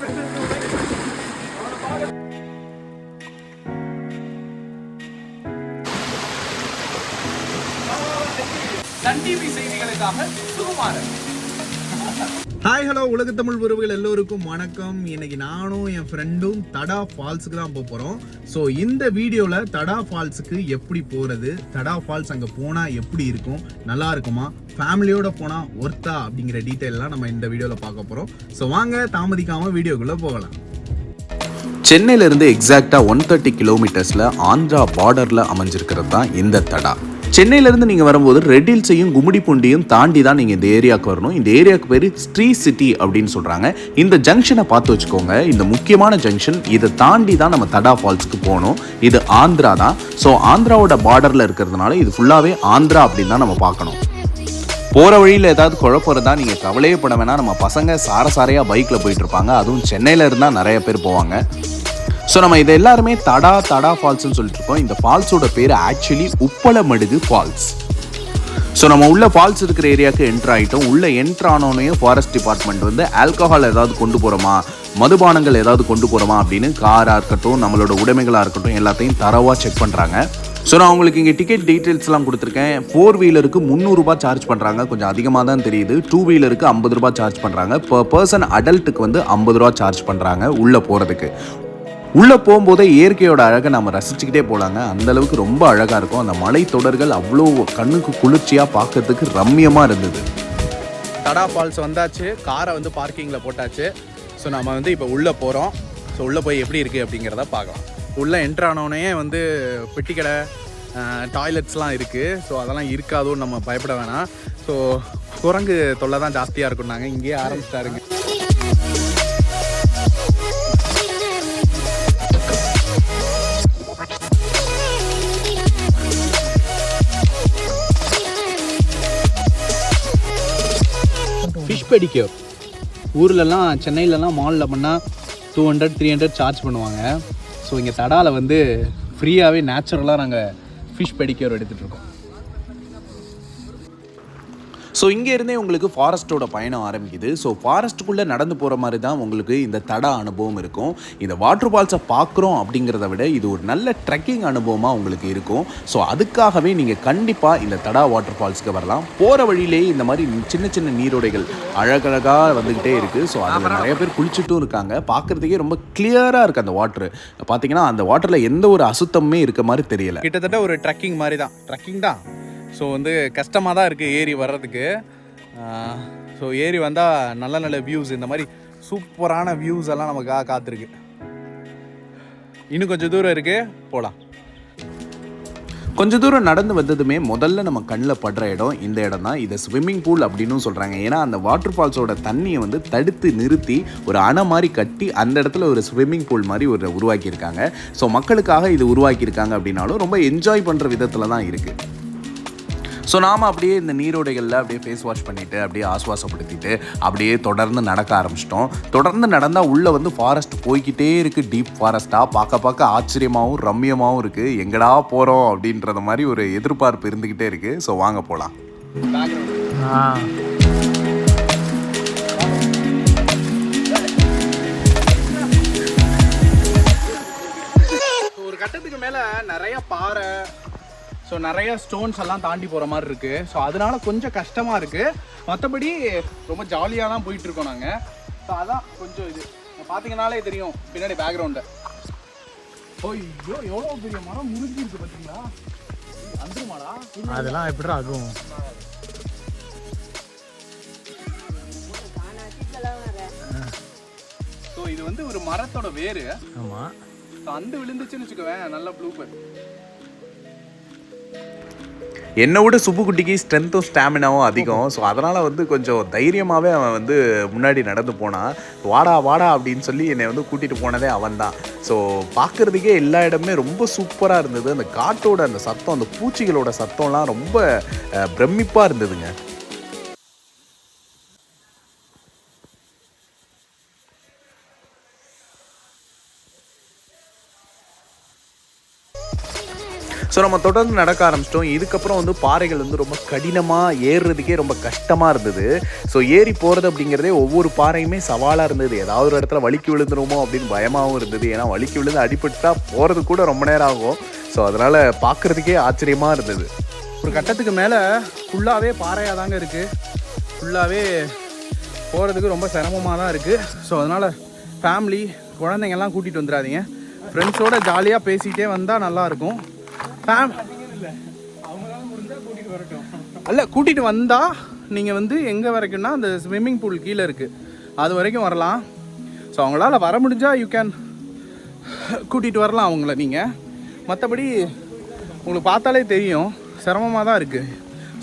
Sun TV செய்திகளுக்காக Sukumaran. Hi hello உலக தமிழ் உறவுகள் எல்லோருக்கும் வணக்கம். இன்னைக்கு நானும் என் ஃப்ரெண்டும் தடா ஃபால்ஸுக்கு தான் போக போகிறோம் ஸோ இந்த வீடியோவில் தடா ஃபால்ஸுக்கு எப்படி போகிறது தடா ஃபால்ஸ் அங்கே போனால் எப்படி இருக்கும் நல்லா இருக்குமா ஃபேமிலியோட போனால் ஒர்த்தா அப்படிங்கிற டீட்டெயிலெலாம் நம்ம இந்த வீடியோவில் பார்க்க போகிறோம் ஸோ வாங்க தாமதிக்காமல் வீடியோக்குள்ளே போகலாம். சென்னையிலேருந்து எக்ஸாக்டாக ஒன் தேர்ட்டி கிலோமீட்டர்ஸில் ஆந்திரா பார்டரில் அமைஞ்சிருக்கிறது தான் இந்த தடா. சென்னையிலேருந்து நீங்கள் வரும்போது ரெட் ஹில்ஸையும் கும்மிடிப்பூண்டியும் தாண்டி தான் நீங்கள் இந்த ஏரியாவுக்கு வரணும். இந்த ஏரியாவுக்கு பேர் ஸ்ட்ரீ சிட்டி அப்படின்னு சொல்கிறாங்க இந்த ஜங்ஷனை பார்த்து வச்சுக்கோங்க. இந்த முக்கியமான ஜங்ஷன் இதை தாண்டி தான் நம்ம தடா ஃபால்ஸ்க்கு போகணும். இது ஆந்திரா தான். ஸோ ஆந்திராவோட பார்டரில் இருக்கிறதுனால இது ஃபுல்லாகவே ஆந்திரா அப்படின்னு தான் நம்ம பார்க்கணும். போகிற வழியில் ஏதாவது குழப்பம் இருந்தால் நீங்கள் கவலையே பட வேணாம். நம்ம பசங்க சார சாரையாக பைக்கில் போயிட்டு இருப்பாங்க. அதுவும் சென்னையில் இருந்தால் நிறைய பேர் போவாங்க. ஸோ நம்ம இதை எல்லாருமே தடா தடா ஃபால்ஸ்னு சொல்லிட்டு இருக்கோம் இந்த ஃபால்ஸோட பேர் ஆக்சுவலி உப்பளமடுகு ஃபால்ஸ் ஸோ நம்ம உள்ள ஃபால்ஸ் இருக்கிற ஏரியாவுக்கு என்ட்ரு ஆகிட்டோம் உள்ளே என்ட்ரு ஆனோடனே ஃபாரஸ்ட் டிபார்ட்மெண்ட் வந்து ஆல்கஹால் ஏதாவது கொண்டு போகிறோமா மதுபானங்கள் ஏதாவது கொண்டு போகிறோமா அப்படின்னு காராக இருக்கட்டும் நம்மளோட உடைமைகளாக இருக்கட்டும் எல்லாத்தையும் தரவாக செக் பண்ணுறாங்க ஸோ நான் உங்களுக்கு இங்கே டிக்கெட் டீட்டெயில்ஸ்லாம் கொடுத்துருக்கேன். ஃபோர் வீலருக்கு முந்நூறுரூபா சார்ஜ் பண்ணுறாங்க கொஞ்சம் அதிகமாக தான் தெரியுது. டூ வீலருக்கு ஐம்பது ரூபா சார்ஜ் பண்ணுறாங்க இப்போ பர்சன் அடல்ட்டுக்கு வந்து ஐம்பது ரூபா சார்ஜ் பண்ணுறாங்க உள்ளே போகிறதுக்கு உள்ளே போகும்போதே இயற்கையோட அழகை நம்ம ரசிச்சுக்கிட்டே போகலாங்க அந்தளவுக்கு ரொம்ப அழகாக இருக்கும். அந்த மலை தொடர்கள் அவ்வளோ கண்ணுக்கு குளிர்ச்சியாக பார்க்கறதுக்கு ரம்மியமாக இருந்தது. தடா ஃபால்ஸ் வந்தாச்சு. காரை வந்து பார்க்கிங்கில் போட்டாச்சு. ஸோ நம்ம வந்து இப்போ உள்ளே போகிறோம் ஸோ உள்ளே போய் எப்படி இருக்குது அப்படிங்கிறத பார்க்கலாம். உள்ளே என்ட்ரு வந்து பெட்டி கடை டாய்லெட்ஸ்லாம் இருக்குது ஸோ அதெல்லாம் இருக்காதோன்னு நம்ம பயப்பட வேணாம். ஸோ குரங்கு தொல்லை தான் ஜாஸ்தியாக இருக்கும் நாங்கள் இங்கேயே ஆரம்பிச்சிட்டாருங்க. ஃபிஷ் பெடிக்யூர் ஊர்லலாம் சென்னையிலலாம் மாலில் பண்ணால் two hundred three hundred charge பண்ணுவாங்க. ஸோ இங்கே தடாவில் வந்து ஃப்ரீயாகவே நேச்சுரலாக நாங்கள் ஃபிஷ் பெடிக்யூர் எடுத்துகிட்டு இருக்கோம். ஸோ இங்கே இருந்தே உங்களுக்கு ஃபாரஸ்ட்டோட பயணம் ஆரம்பிக்குது. ஸோ ஃபாரஸ்ட்டுக்குள்ளே நடந்து போகிற மாதிரி தான் உங்களுக்கு இந்த தடா அனுபவம் இருக்கும். இந்த வாட்டர் ஃபால்ஸை பார்க்குறோம் அப்படிங்கிறத விட இது ஒரு நல்ல ட்ரெக்கிங் அனுபவமாக உங்களுக்கு இருக்கும். ஸோ அதுக்காகவே நீங்கள் கண்டிப்பாக இந்த தடா வாட்டர் ஃபால்ஸ்க்கு வரலாம். போகிற வழியிலே இந்த மாதிரி சின்ன சின்ன நீரோடைகள் அழகழகாக வந்துக்கிட்டே இருக்குது ஸோ அதில் நிறைய பேர் குளிச்சுட்டும் இருக்காங்க. பார்க்குறதுக்கே ரொம்ப கிளியராக இருக்குது அந்த வாட்ரு பார்த்தீங்கன்னா அந்த வாட்டரில் எந்த ஒரு அசுத்தமுமே இருக்க மாதிரி தெரியல. கிட்டத்தட்ட ஒரு ட்ரக்கிங் மாதிரி தான் ட்ரக்கிங் தான். ஸோ வந்து கஷ்டமாக தான் இருக்குது ஏரி வர்றதுக்கு. ஸோ ஏரி வந்தால் நல்ல நல்ல வியூஸ் இந்த மாதிரி சூப்பரான வியூஸ் எல்லாம் நமக்காக காத்திருக்கு. இன்னும் கொஞ்சம் தூரம் இருக்குது போகலாம் கொஞ்ச தூரம் நடந்து வந்ததுமே முதல்ல நம்ம கண்ணில் படுற இடம் இந்த இடம் தான். இதை ஸ்விம்மிங் பூல் அப்படின்னு சொல்கிறாங்க ஏன்னா அந்த வாட்டர் ஃபால்ஸோட தண்ணியை வந்து தடுத்து நிறுத்தி ஒரு அணை மாதிரி கட்டி அந்த இடத்துல ஒரு ஸ்விம்மிங் பூல் மாதிரி ஒரு உருவாக்கியிருக்காங்க. ஸோ மக்களுக்காக இது உருவாக்கியிருக்காங்க அப்படின்னாலும் ரொம்ப என்ஜாய் பண்ணுற விதத்தில் தான் இருக்குது ஸோ நாம் அப்படியே இந்த நீரோடைகளில் அப்படியே ஃபேஸ் வாஷ் பண்ணிவிட்டு அப்படியே ஆஸ்வாசப்படுத்திட்டு அப்படியே தொடர்ந்து நடக்க ஆரம்பிச்சிட்டோம். தொடர்ந்து நடந்தால் உள்ளே வந்து ஃபாரஸ்ட் போய்கிட்டே இருக்குது டீப் ஃபாரஸ்ட்டாக பார்க்க பார்க்க ஆச்சரியமாகவும் ரம்மியமாகவும் இருக்குது எங்கடா போகிறோம் அப்படின்றத மாதிரி ஒரு எதிர்பார்ப்பு இருந்துக்கிட்டே இருக்குது ஸோ வாங்க போகலாம் ஒரு கட்டத்துக்கு மேலே நிறைய பாறை ஸோ நிறைய ஸ்டோன்ஸ் எல்லாம் தாண்டி போகிற மாதிரி இருக்குது ஸோ அதனால கொஞ்சம் கஷ்டமாக இருக்குது மற்றபடி ரொம்ப ஜாலியாக தான் போயிட்டு இருக்கோம் நாங்கள் ஸோ அதான் கொஞ்சம் இது. பார்த்தீங்கனாலே தெரியும் பின்னாடி பேக்ரவுண்டு ஐயோ எவ்வளோ பெரிய மரம் முறிஞ்சி இருக்கு பார்த்தீங்களா வந்துருமாடா அதெல்லாம் எப்படி ஆகும்? ஸோ இது வந்து ஒரு மரத்தோட வேறு ஆமா. ஸோ அந்த விழுந்துச்சுன்னு வச்சுக்கோவேன் நல்ல ப்ளூப்பர் என்னை விட சுப்புக்குட்டிக்கு ஸ்ட்ரென்த்தும் ஸ்டாமினாவும் அதிகம். ஸோ அதனால் வந்து கொஞ்சம் தைரியமாகவே அவன் வந்து முன்னாடி நடந்து போனான் வாடா வாடா அப்படின்னு சொல்லி என்னை வந்து கூட்டிகிட்டு போனதே அவன் தான் ஸோ பார்க்குறதுக்கே எல்லா இடமே ரொம்ப சூப்பராக இருந்தது. அந்த காட்டோட அந்த சத்தம் அந்த பூச்சிகளோட சத்தம்லாம் ரொம்ப பிரமிப்பாக இருந்ததுங்க. ஸோ நம்ம தொடர்ந்து நடக்க ஆரம்பிச்சிட்டோம். இதுக்கப்புறம் வந்து பாறைகள் வந்து ரொம்ப கடினமாக ஏறுறதுக்கே ரொம்ப கஷ்டமாக இருந்தது. ஸோ ஏறி போகிறது அப்படிங்கிறதே ஒவ்வொரு பாறையுமே சவாலாக இருந்தது. ஏதாவது ஒரு இடத்துல வலிக்கு விழுந்துருமோ அப்படின்னு பயமாகவும் இருந்தது. ஏன்னா வலிக்கு விழுந்து அடிபட்டுட்டா போகிறது கூட ரொம்ப நேரம் ஆகும். ஸோ அதனால் பார்க்குறதுக்கே ஆச்சரியமாக இருந்தது. ஒரு கட்டத்துக்கு மேலே ஃபுல்லாகவே பாறையாக தாங்க இருக்குது ஃபுல்லாகவே போகிறதுக்கு ரொம்ப சிரமமாக தான் இருக்குது ஸோ அதனால் ஃபேமிலி குழந்தைங்கெல்லாம் கூட்டிகிட்டு வந்துடாதீங்க. ஃப்ரெண்ட்ஸோடு ஜாலியாக பேசிகிட்டே வந்தால் நல்லாயிருக்கும் அல்ல கூட்டிகிட்டு வந்தால் நீங்கள் வந்து எங்கே வரைக்கும்னா அந்த ஸ்விம்மிங் பூல் கீழே இருக்குது அது வரைக்கும் வரலாம். ஸோ அவங்களால வர முடிஞ்சால் யூ கேன் கூட்டிகிட்டு வரலாம் அவங்கள நீங்கள் மற்றபடி உங்களுக்கு பார்த்தாலே தெரியும். சிரமமாக தான் இருக்குது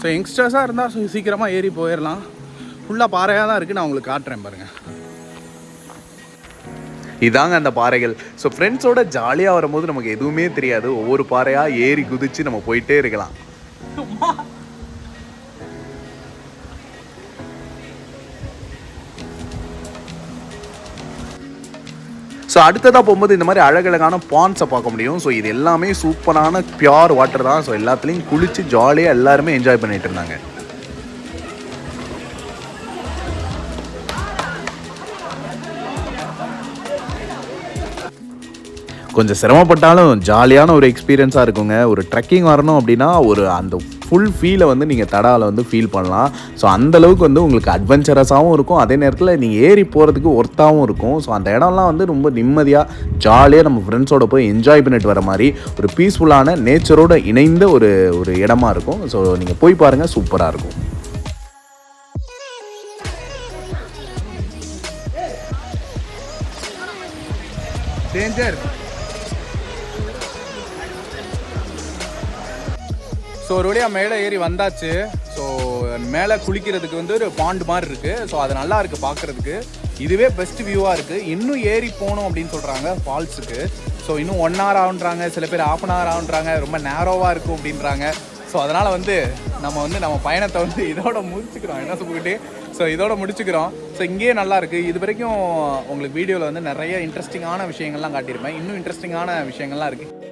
ஸோ யங்ஸ்டர்ஸாக இருந்தால் சீக்கிரமாக ஏறி போயிடலாம் ஃபுல்லாக பாறையாக தான் இருக்குது நான் உங்களுக்கு காட்டுறேன் பாருங்கள் இதாங்க அந்த பாறைகள். ஸோ ஃப்ரெண்ட்ஸோட ஜாலியாக வரும்போது நமக்கு எதுவுமே தெரியாது. ஒவ்வொரு பாறையாக ஏறி குதிச்சு நம்ம போயிட்டே இருக்கலாம். ஸோ அடுத்ததாக போகும்போது இந்த மாதிரி அழகழகான பான்ஸை பார்க்க முடியும். ஸோ இது எல்லாமே சூப்பரான பியூர் வாட்டர் தான். ஸோ எல்லாத்துலேயும் குளித்து ஜாலியாக எல்லாருமே என்ஜாய் பண்ணிட்டு இருந்தாங்க. கொஞ்சம் சிரமப்பட்டாலும் ஜாலியான ஒரு எக்ஸ்பீரியன்ஸாக இருக்குங்க. ஒரு ட்ரெக்கிங் வரணும் அப்படின்னா ஒரு அந்த ஃபுல் ஃபீலை வந்து நீங்கள் தடாவில் வந்து ஃபீல் பண்ணலாம். ஸோ அந்தளவுக்கு வந்து உங்களுக்கு அட்வென்ச்சரஸாகவும் இருக்கும். அதே நேரத்தில் நீங்கள் ஏறி போகிறதுக்கு ஒர்த்தாகவும் இருக்கும். ஸோ அந்த இடம்லாம் வந்து ரொம்ப நிம்மதியாக ஜாலியாக நம்ம ஃப்ரெண்ட்ஸோட போய் என்ஜாய் பண்ணிட்டு வர மாதிரி ஒரு பீஸ்ஃபுல்லான நேச்சரோட இணைந்த ஒரு ஒரு இடமா இருக்கும். ஸோ நீங்கள் போய் பாருங்கள் சூப்பராக இருக்கும். டேஞ்சர் ஸோ ஒரு வழியாக மேலே ஏறி வந்தாச்சு. ஸோ மேலே குளிக்கிறதுக்கு வந்து ஒரு பாண்ட் மாதிரி இருக்குது ஸோ அது நல்லா இருக்குது பார்க்குறதுக்கு இதுவே பெஸ்ட் வியூவாக இருக்குது இன்னும் ஏறி போகணும் அப்படின்னு சொல்கிறாங்க ஃபால்ஸுக்கு ஸோ இன்னும் ஒன் ஹவர் ஆகுன்றாங்க. சில பேர் ஆஃப் அன் ஹவர் ஆகுன்றாங்க. ரொம்ப நேரோவாக இருக்கும் அப்படின்றாங்க. ஸோ அதனால் வந்து நம்ம வந்து நம்ம பயணத்தை வந்து இதோட முடிச்சுக்கிறோம். என்ன சொல்லிட்டு ஸோ இதோட முடிச்சுக்கிறோம். ஸோ இங்கேயே நல்லா இருக்குது இது வரைக்கும் உங்களுக்கு வீடியோவில் வந்து நிறைய இன்ட்ரெஸ்டிங்கான விஷயங்கள்லாம் காட்டியிருப்பேன். இன்னும் இன்ட்ரெஸ்டிங்கான விஷயங்கள்லாம் இருக்குது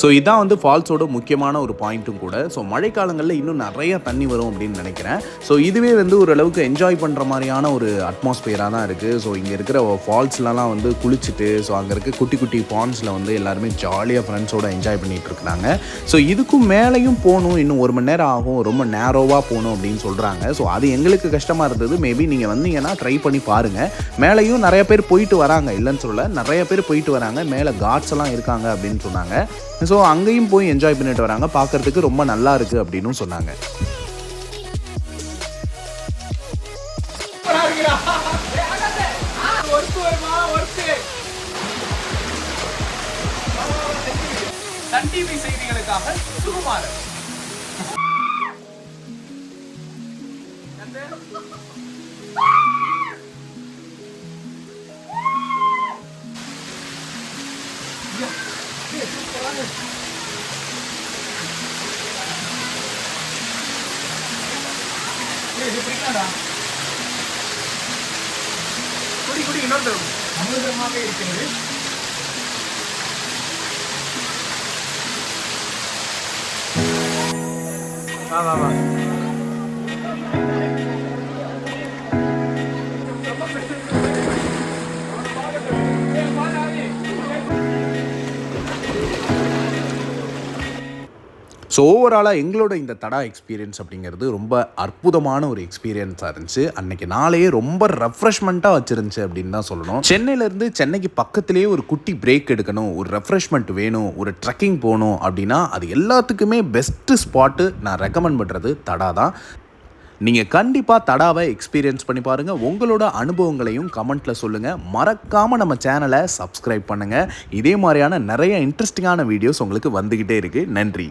ஸோ இதான் வந்து ஃபால்ஸோட முக்கியமான ஒரு பாயிண்ட்டும் கூட. ஸோ மழைக்காலங்களில் இன்னும் நிறைய தண்ணி வரும் அப்படின்னு நினைக்கிறேன். ஸோ இதுவே வந்து ஓரளவுக்கு என்ஜாய் பண்ணுற மாதிரியான ஒரு அட்மாஸ்பியராக தான் இருக்குது ஸோ இங்கே இருக்கிற ஃபால்ஸ்லலாம் வந்து குளிச்சுட்டு ஸோ அங்கே இருக்க குட்டி குட்டி பாண்ட்ஸில் வந்து எல்லாருமே ஜாலியாக ஃப்ரெண்ட்ஸோட என்ஜாய் பண்ணிகிட்டு இருக்கிறாங்க. ஸோ இதுக்கும் மேலேயும் போகணும். இன்னும் ஒரு மணி நேரம் ஆகும். ரொம்ப நேரோவாக போகணும் அப்படின்னு சொல்கிறாங்க ஸோ அது எங்களுக்கு கஷ்டமாக இருந்தது. மேபி நீங்கள் வந்தீங்கன்னா ட்ரை பண்ணி பாருங்கள் மேலேயும் நிறைய பேர் போயிட்டு வராங்க. இல்லைன்னு சொல்ல நிறைய பேர் போயிட்டு வராங்க. மேலே காட்ஸ் எல்லாம் இருக்காங்க அப்படின்னு சொன்னாங்க. ஸோ அங்கேயும் போய் என்ஜாய் பண்ணிட்டு வராங்க. பார்க்கறதுக்கு ரொம்ப நல்லா இருக்கு அப்படின்னு சொன்னாங்க. சன் டிவி செய்திகளுக்காக சுகுமாரன் குடி குடி இன்னொரு அமிர்தமாக இருக்கிறது. வா வா வா. ஸோ ஓவராலாக எங்களோட இந்த தடா எக்ஸ்பீரியன்ஸ் அப்படிங்கிறது ரொம்ப அற்புதமான ஒரு எக்ஸ்பீரியன்ஸாக இருந்துச்சு. அன்னைக்கு நாளையே ரொம்ப ரெஃப்ரெஷ்மெண்ட்டாக வச்சுருந்துச்சு அப்படின்னு தான் சொல்லணும். சென்னையிலேருந்து சென்னைக்கு பக்கத்துலேயே ஒரு குட்டி பிரேக் எடுக்கணும் ஒரு ரெஃப்ரெஷ்மெண்ட் வேணும் ஒரு ட்ரெக்கிங் போகணும் அப்படின்னா அது எல்லாத்துக்குமே பெஸ்ட்டு ஸ்பாட்டு நான் ரெக்கமெண்ட் பண்ணுறது தடா தான். நீங்கள் கண்டிப்பாக தடாவை எக்ஸ்பீரியன்ஸ் பண்ணி பாருங்கள் உங்களோட அனுபவங்களையும் கமெண்ட்டில் சொல்லுங்கள் மறக்காமல் நம்ம சேனலை சப்ஸ்கிரைப் பண்ணுங்கள் இதே மாதிரியான நிறைய இன்ட்ரெஸ்டிங்கான வீடியோஸ் உங்களுக்கு வந்துக்கிட்டே இருக்குது நன்றி.